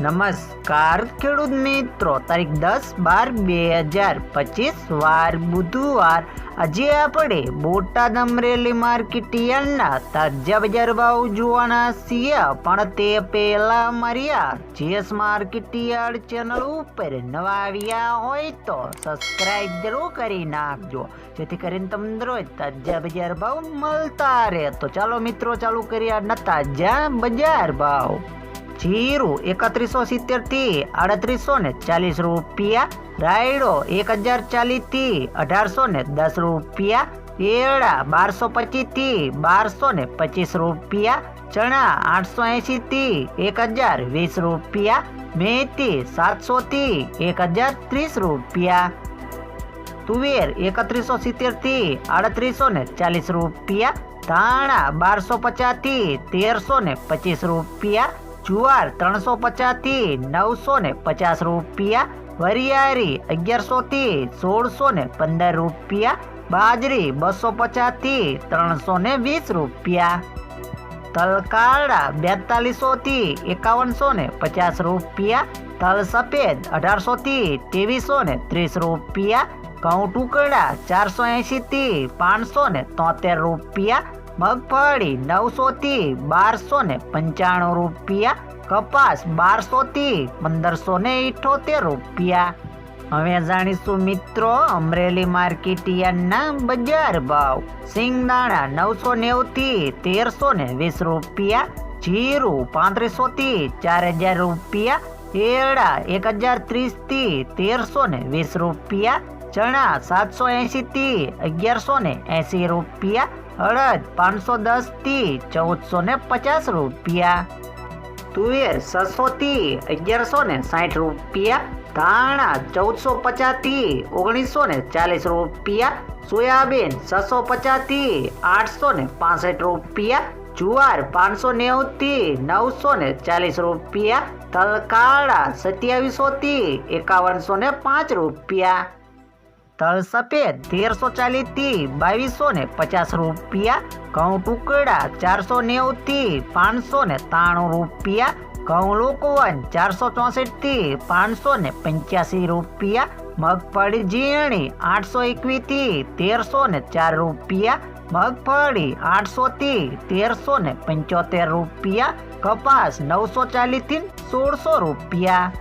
નમસ્કાર ખેડૂત મિત્રો, તારીખ દસ બાર બે હજાર પચીસ, વાર બુધવાર. આજે આપણે બોટાદ અમરેલી માર્કેટ યાર્ડના તાજા બજાર ભાવ જોવાના છીએ, પણ તે પહેલા માર્યા જીએસ માર્કેટ યાર્ડ ચેનલ ઉપર નવા આવ્યા હોય તો સબસ્ક્રાઇબ જરૂર કરી નાખજો, જેથી કરીને તમને રોજ તાજા બજાર ભાવ મળતા રહે. તો ચાલો મિત્રો, ચાલુ કરીએ આજના તાજા બજાર ભાવ. જીરું એકત્રીસો સિત્તેરથી આડત્રીસો ને ચાલીસ રૂપિયા, રાયડો એક હજાર ચાલીસથી અઢારસો ને દસ રૂપિયા એરડા બારસો પચીસથી બારસો ને પચીસ રૂપિયા, ચણા આઠસો એંશી થી એક હજાર વીસ રૂપિયા, મેથી સાતસો થી એક હજાર ત્રીસ રૂપિયા. તુવેર એકત્રીસો સિત્તેરથી આડત્રીસો ને ચાલીસ રૂપિયા, ધાણા બારસો પચાસથી તેરસો ને પચીસ રૂપિયા જુવાર ત્રણસો પચાસથી નવસો ને પચાસ રૂપિયા, વરિયાળી અગિયારસો થી સોળસો ને પંદર રૂપિયા, બાજરી બસો પચાસથી ત્રણસો ને વીસ રૂપિયા. તલકારડા બેતાલીસો થી એકાવનસો ને પચાસ રૂપિયા તલ સફેદ અઢારસો થી ત્રેવીસો ને ત્રીસ રૂપિયા, ઘઉં ટુકડા ચારસો એંશી થી પાંચસો ને તોતેર રૂપિયા મગફળી નવસો થી બારસો ને પંચાણું રૂપિયા, કપાસ બારસો થી પંદરસો ને ઇઠોતેર રૂપિયા. હવે જાણીશું મિત્રો, અમરેલી માર્કેટ યાર્ડના બજાર ભાવ. સિંગદાણા નવસો નેવુંથી તેરસો ને વીસ રૂપિયા, જીરું પાંત્રીસો થી ચાર હજાર રૂપિયા એરડા એક હજાર ત્રીસથી તેરસો ને વીસ રૂપિયા ચણા સાતસો એંશી થી અગિયારસો ને એંશી રૂપિયા અડદ પાંચસો દસથી ચૌદસો ને પચાસ રૂપિયા. તુવેર છસો થી અગિયારસો ને સાઠ રૂપિયા, ધાણા ચૌદસો પચાસથી ઓગણીસો ને ચાલીસ રૂપિયા, સોયાબીન છસો પચાસથી આઠસો ને પાસઠ રૂપિયા, જુવાર પાંચસો નેવું થી નવસો ને ચાલીસ રૂપિયા, તલકાળા સત્યાવીસો થી એકાવનસો ને પાંચ રૂપિયા. તલ સફેદ તેરસો ચાલીસથી બાવીસો ને પચાસ રૂપિયા, ઘઉં ટુકડા ચારસો નેવું થી પાંચસો ને ત્રાણું રૂપિયા, ઘઉં લોકવન ચારસો ચોસઠથી પાંચસો ને પંચ્યાસી રૂપિયા, મગફળી ઝીણી આઠસો એકવીસથી તેરસો ને ચાર રૂપિયા, મગફળી આઠસો થી તેરસો ને પંચોતેર રૂપિયા, કપાસ નવસો ચાલીસથી સોળસો રૂપિયા.